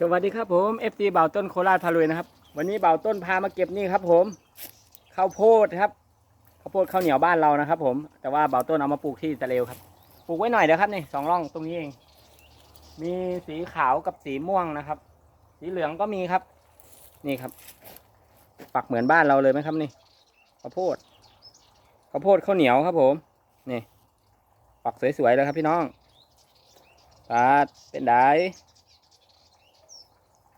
สวัสดีครับผม FT เบาต้นโคราชพาลุยนะครับ วันนี้เบาต้นพามาเก็บนี่ครับ ผมข้าวโพดครับข้าวโพดข้าวเหนียวบ้านเรานะครับ ผม แต่ว่าเบาต้นเอามาปลูกที่อิสราเอลครับ ปลูกไว้หน่อยเดี๋ยวครับนี่สองร่องตรงนี้เอง มีสีขาวกับสีม่วงนะครับ สีเหลืองก็มีครับ นี่ครับ ปักเหมือนบ้านเราเลยไหมครับนี่ข้าวโพดข้าวโพดข้าวเหนียวครับ ผมนี่ปักสวยๆเลยครับพี่น้องปาดเป็นได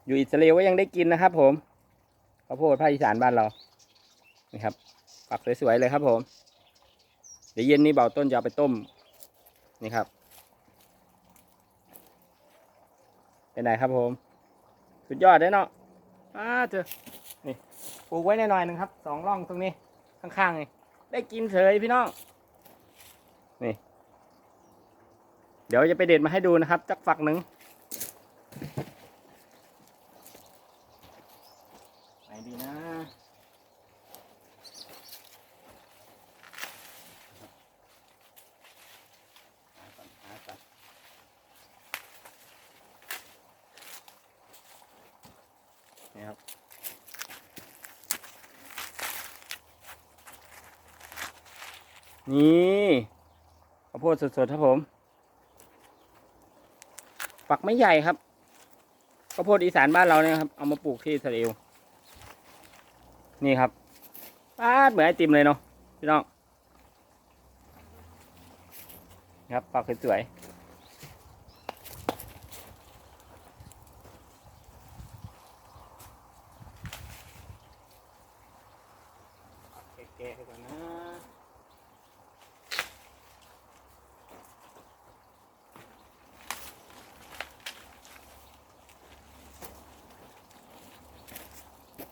อยู่อิสราเอลก็ยังได้กินนะครับ ผมข้าวโพดภาคอีสานบ้านเรานี่ครับปักสวยๆเลยครับ ผม เดี๋ยวเย็นนี้เบาต้นจะเอาไปต้มนี่ครับเป็นไงครับผม สุดยอดเลยเนาะอ้าเจอนี่ปลูกไว้หน่อยหนึ่งครับสองร่องตรงนี้ข้างๆนี่ได้กินเฉยพี่น้องนี่ เดี๋ยวจะไปเด็ดมาให้ดูนะครับจักฝักหนึ่ง ไหนดีนะหาก่อนหาก่อน นี่ครับนี่ข้าวโพดสดๆครับผม ปักไม่ใหญ่ครับข้าวโพดอีสานบ้านเราเนี่ยครับ เอามาปลูกที่อิสราเอลนี่ครับป้าดเหมือนไอติมเลยเนาะพี่น้อง ครับปักสวยๆ กะๆให้ก่อนนะ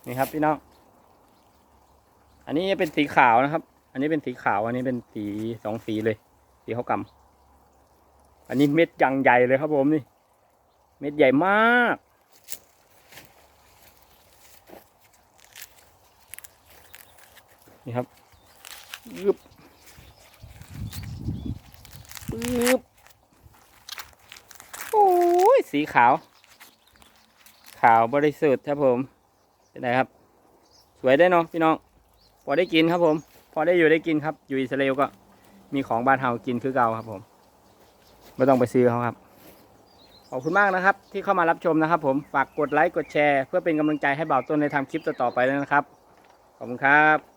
นี่ครับพี่น้อง อันนี้เป็นสีขาวนะครับ อันนี้เป็นสีขาว อันนี้เป็นสีสองสีเลย สีขาวกำอันนี้เม็ดยังใหญ่เลยครับผมนี่ เม็ดใหญ่มาก นี่ครับยึบปึ๊บโอ้ยสีขาว ขาวบริสุทธิ์ครับผมเป็นไงครับ สวยได้เนาะพี่น้อง พอได้กินครับผม พอได้อยู่ได้กินครับ อยู่อิสราเอลก็มีของบ้านเฮากินคือเก่าครับผมไม่ต้องไปซื้อเขาครับขอบคุณมากนะครับ ที่เข้ามารับชมนะครับ ผมฝากกดไลค์กดแชร์ เพื่อเป็นกำลังใจให้บ่าวต้นในทำคลิปต่อๆไปด้วยนะครับ ขอบคุณครับ